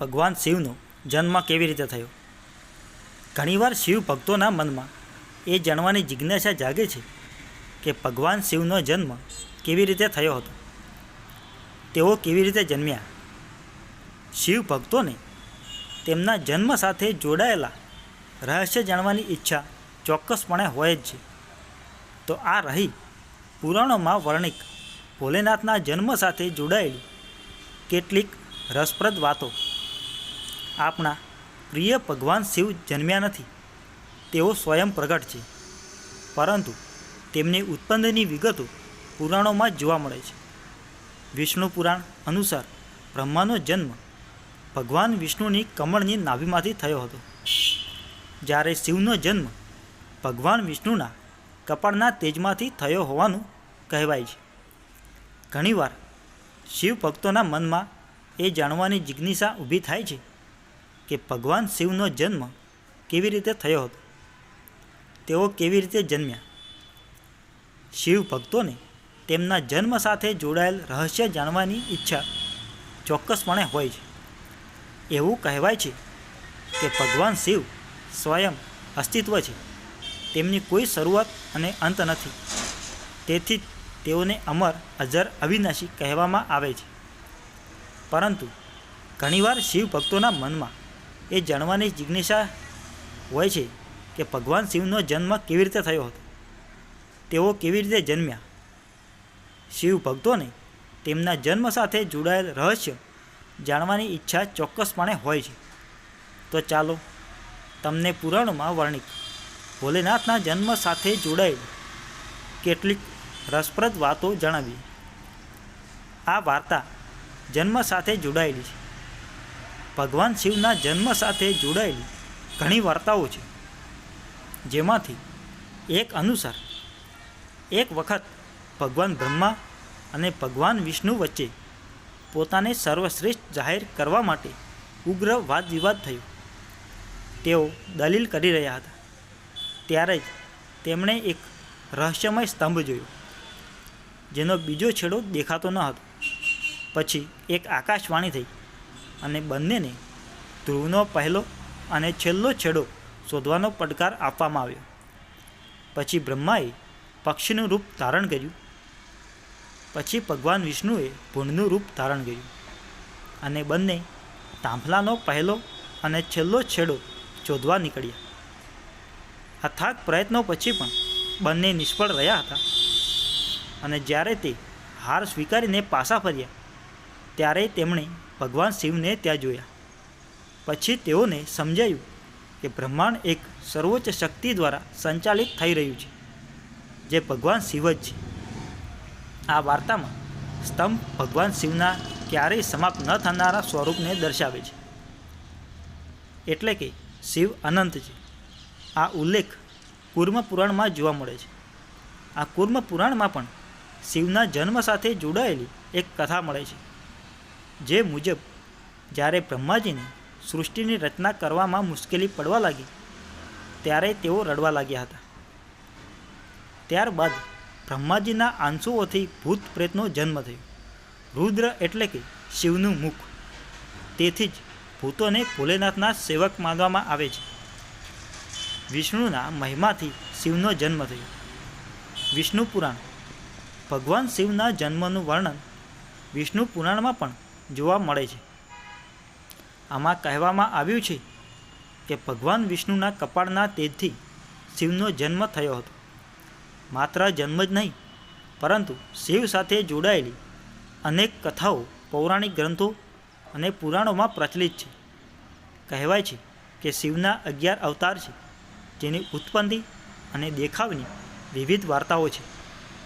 ભગવાન શિવનો જન્મ કેવી રીતે થયો? ઘણીવાર શિવ ભક્તોના મનમાં એ જાણવાની જિજ્ઞાસા જાગે છે કે ભગવાન શિવનો જન્મ કેવી રીતે થયો હતો? તેઓ કેવી રીતે જન્મ્યા? શિવ ભક્તોને તેમના જન્મ સાથે જોડાયેલા રહસ્ય જાણવાની ઈચ્છા ચોક્કસપણે હોય જ છે. તો આ રહી પુરાણોમાં વર્ણિક ભોલેનાથના જન્મ સાથે જોડાયેલી કેટલીક રસપ્રદ વાતો આપણા પ્રિય ભગવાન શિવ જન્મ્યા નથી, તેઓ સ્વયં પ્રગટ છે. પરંતુ તેમની ઉત્પન્નની વિગતો પુરાણોમાં જોવા મળે છે. વિષ્ણુ પુરાણ અનુસાર બ્રહ્માનો જન્મ ભગવાન વિષ્ણુની કમળની નાભીમાંથી થયો હતો. જ્યારે શિવનો જન્મ ભગવાન વિષ્ણુના કપાળના તેજમાંથી થયો હોવાનું કહેવાય છે. ઘણીવાર શિવ ભક્તોના મનમાં એ જાણવાની જિજ્ઞાસા ઊભી થાય છે કે ભગવાન શિવનો જન્મ કેવી રીતે થયો હતો? તેઓ કેવી રીતે જન્મ્યા? શિવ ભક્તોને તેમના જન્મ સાથે જોડાયેલ રહસ્ય જાણવાની ઈચ્છા ચોક્કસપણે હોય છે. એવું કહેવાય છે કે ભગવાન શિવ સ્વયં અસ્તિત્વ છે. તેમની કોઈ શરૂઆત અને અંત નથી. તેથી તેઓને અમર, અજર, અવિનાશી કહેવામાં આવે છે. પરંતુ ઘણીવાર શિવ ભક્તોના મનમાં એ જાણવાની જિજ્ઞાસા હોય છે કે ભગવાન શિવનો જન્મ કેવી રીતે થયો હતો? તેઓ કેવી રીતે જન્મ્યા? શિવ ભક્તોને તેમના જન્મ સાથે જોડાયેલ રહસ્ય જાણવાની ઈચ્છા ચોક્કસપણે હોય છે. તો ચાલો તમને પુરાણોમાં વર્ણિત ભોલેનાથના જન્મ સાથે જોડાયેલી કેટલીક રસપ્રદ વાતો જણાવી આ વાર્તા જન્મ સાથે જોડાયેલી છે. ભગવાન શિવના જન્મ સાથે જોડાયેલી ઘણી વાર્તાઓ છે. જેમાંથી એક અનુસાર, એક વખત ભગવાન બ્રહ્મા અને ભગવાન વિષ્ણુ વચ્ચે પોતાને સર્વશ્રેષ્ઠ જાહેર કરવા માટે ઉગ્ર વાદ વિવાદ થયો. તેઓ દલીલ કરી રહ્યા હતા. ત્યારે જ તેમણે એક રહસ્યમય સ્તંભ જોયો, જેનો બીજો છેડો દેખાતો ન હતો. પછી એક આકાશવાણી થઈ. અને બંનેને ધ્રુવનો પહેલો અને છેલ્લો છેડો શોધવાનો પડકાર આપવામાં આવ્યો. પછી બ્રહ્માએ પક્ષીનું રૂપ ધારણ કર્યું. પછી ભગવાન વિષ્ણુએ ભૂણનું રૂપ ધારણ કર્યું અને બંને તાંફલાનો પહેલો અને છેલ્લો છેડો શોધવા નીકળ્યા. અથાગ પ્રયત્નો પછી પણ બંને નિષ્ફળ રહ્યા હતા અને જ્યારે તે હાર સ્વીકારીને પાછા ફર્યા, ત્યારે તેમણે ભગવાન શિવને ત્યાં જોયા. પછી તેઓને સમજાયું કે બ્રહ્માંડ એક સર્વોચ્ચ શક્તિ દ્વારા સંચાલિત થઈ રહ્યું છે, જે ભગવાન શિવ જ છે. આ વાર્તામાં સ્તંભ ભગવાન શિવના ક્યારેય સમાપ્ત ન થનારા સ્વરૂપને દર્શાવે છે. એટલે કે શિવ અનંત છે. આ ઉલ્લેખ કુર્મ પુરાણમાં જોવા મળે છે. આ કુર્મ પુરાણમાં પણ શિવના જન્મ સાથે જોડાયેલી એક કથા મળે છે. જે મુજબ જ્યારે બ્રહ્માજીને સૃષ્ટિની રચના કરવામાં મુશ્કેલી પડવા લાગી, ત્યારે તેઓ રડવા લાગ્યા હતા. ત્યારબાદ બ્રહ્માજીના આંસુઓથી ભૂત પ્રેતનો જન્મ થયો. રુદ્ર એટલે કે શિવનું મુખ. તેથી જ ભૂતોને ભોલેનાથના સેવક માનવામાં આવે છે. વિષ્ણુના મહિમાથી શિવનો જન્મ થયો. વિષ્ણુ પુરાણ. ભગવાન શિવના જન્મનું વર્ણન વિષ્ણુ પુરાણમાં પણ જોવા મળે છે. આમાં કહેવામાં આવ્યું છે કે ભગવાન વિષ્ણુના કપાળના તેજથી શિવનો જન્મ થયો હતો. માત્ર જન્મ જ નહીં, પરંતુ શિવ સાથે જોડાયેલી અનેક કથાઓ પૌરાણિક ગ્રંથો અને પુરાણોમાં પ્રચલિત છે. કહેવાય છે કે શિવના અગિયાર અવતાર છે, જેની ઉત્પત્તિ અને દેખાવની વિવિધ વાર્તાઓ છે.